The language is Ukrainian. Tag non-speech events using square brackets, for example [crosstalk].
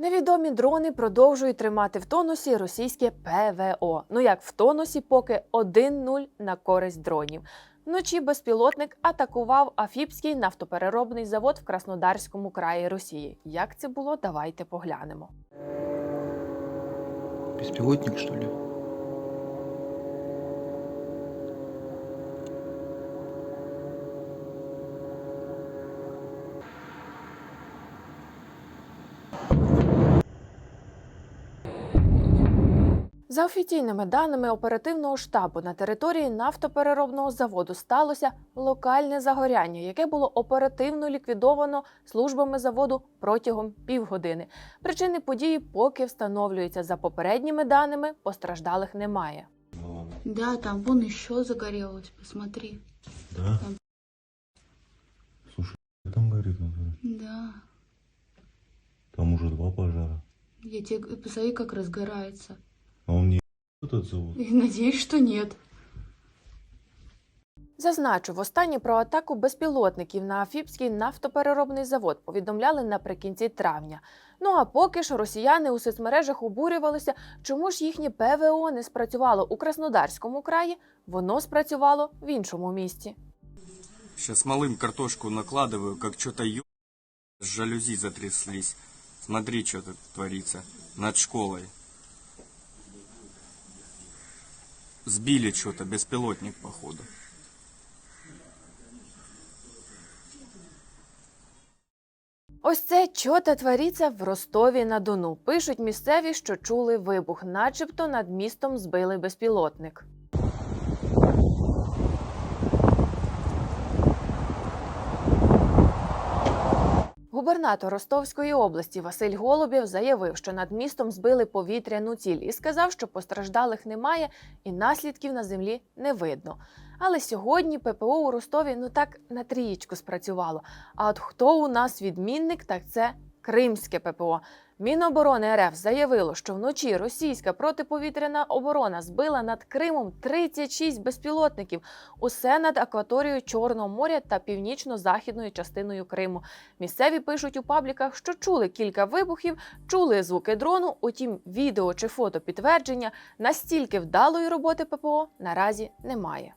Невідомі дрони продовжують тримати в тонусі російське ПВО. Ну як в тонусі, поки 1-0 на користь дронів. Вночі безпілотник атакував Афіпський нафтопереробний завод в Краснодарському краї Росії. Як це було, давайте поглянемо. Безпілотник, що ли? За офіційними даними оперативного штабу на території нафтопереробного заводу сталося локальне загоряння, яке було оперативно ліквідовано службами заводу протягом півгодини. Причини події поки встановлюються. За попередніми даними постраждалих немає. Да, там вон еще загорелось, посмотри. Да? Там. Слушай, там горит натуре. Да. Там уже два пожара. Я тебе посмотри, как разгорается. А он не [laughs] этот завод? И надеюсь, что нет. Зазначу, востаннє про атаку безпілотників на Афіпський нафтопереробний завод повідомляли наприкінці травня. Ну а поки ж росіяни у соцмережах обурювалися, чому ж їхнє ПВО не спрацювало у Краснодарському краї, воно спрацювало в іншому місті. Сейчас малым картошку накладываю, как что-то ё... жалюзи затряслись. Смотри, что тут творится над школой. Сбили что-то, беспилотник, походу. Ось це чота твориться в Ростові на Дону. Пишуть місцеві, що чули вибух, начебто над містом збили безпілотник. Губернатор Ростовської області Василь Голубєв заявив, що над містом збили повітряну ціль і сказав, що постраждалих немає і наслідків на землі не видно. Але сьогодні ППО у Ростові ну так на трієчку спрацювало. А от хто у нас відмінник, так це Кримське ППО. Міноборони РФ заявило, що вночі російська протиповітряна оборона збила над Кримом 36 безпілотників, усе над акваторією Чорного моря та північно-західною частиною Криму. Місцеві пишуть у пабліках, що чули кілька вибухів, чули звуки дрону. Утім, відео чи фото підтвердження настільки вдалої роботи ППО наразі немає.